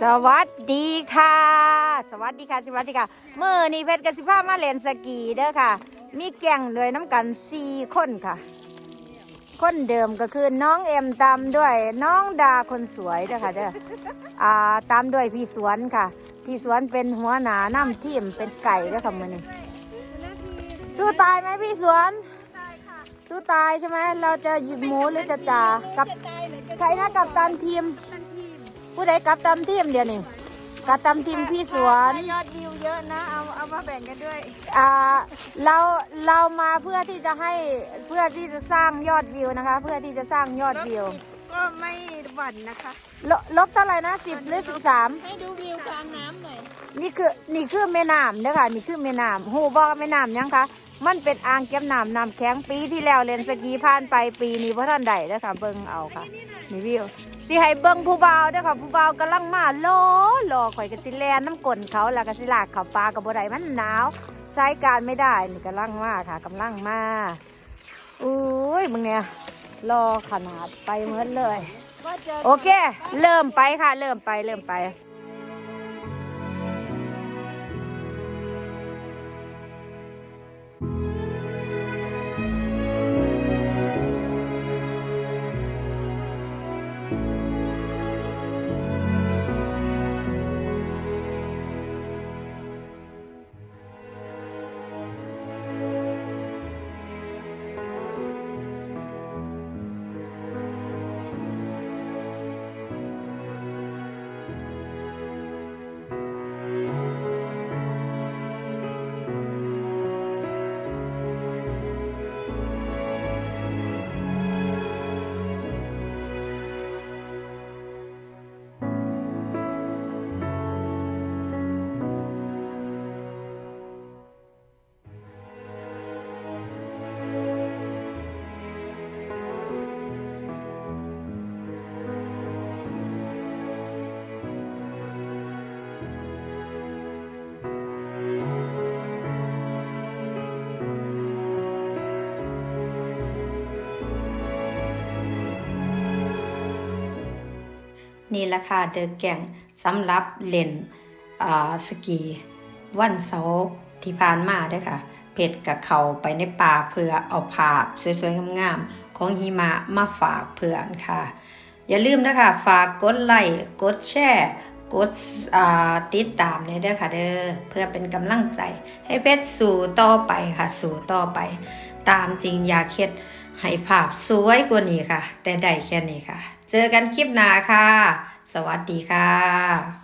สวัสดีค่ะ สวัสดีค่ะ สวัสดีค่ะเมื่อนี้เพชรกสิภามาเล่นสกีเด้อค่ะ มีแก่งเลยน้ำกันสี่คนค่ะ คนเดิมก็คือน้องเอ็มตามด้วยน้องดาคนสวยเด้อค่ะเด้ออ่าตามด้วยพี่สวนค่ะ พี่สวนเป็นหัวหน้าน้ำทีมเป็นไก่เด้อค่ะมือนี้สู้ตายไหมพี่สวนสู้ตายใช่ไหมเราจะหยิบหมูหรือจะจ่ากับใครนะกับตันทีม ผู้ใดกับตันทีมเดียวนี่กับตันทีมพี่สวน ยอดวิวเยอะนะ เอาเอามาแบ่งกันด้วย อ่าเราเรามาเพื่อที่จะให้เพื่อที่จะสร้างยอดวิวนะคะ เพื่อที่จะสร้างยอดวิว ก็ไม่หวั่นนะคะลลบเท่าไหร่นะสิบหรือสิบสามให้ดูวิวกลางน้ำหน่อย นี่คือนี่คือแม่น้ำเด้อค่ะนี่คือแม่น้ำหูบอกว่าแม่น้ำยังคะ มันเป็นอ่างเก็บน้ำน้ำแข็งปีที่แล้วเล่นสกีผ่านไปปีนี้เพราะท่านใดเด้อค่ะเบิ่งเอาค่ะนี่วิวสิให้เบิ่งผู้บ่าวเด้อค่ะผู้บ่าวกำลังมาโลโลข่อยก็สิแลนน้ำกลนเขาแล้วก็สิลากเขาปลากับบ่ไดมันหนาว ใช้การไม่ได้นี่กำลังมาค่ะกำลังมาอุ้ยมึงเนี่ยรอขนาดไปเหมือเลย โอเค เริ่มไปค่ะ เริ่มไปเริ่มไป นี่ราคาเดอะแก่งสำหรับเล่นสกีวันเสาร์ที่ผ่านมาด้อค่ะ เพชรกับเขาไปในป่าเพื่อเอาภาพสวยๆงามๆของหิมะมาฝากเพื่อนค่ะ อย่าลืมนะคะฝากกดไลค์กดแชร์กดติดตามเนี่ยเด้อค่ะเด้อเพื่อเป็นกำลังใจให้เพชรสู่ต่อไปค่ะสู่ต่อไป ตามจริงอยากเฮ็ด ให้ภาพสวยกว่านี้ค่ะ แต่ได้แค่นี้ค่ะ เจอกันคลิปหน้าค่ะ สวัสดีค่ะ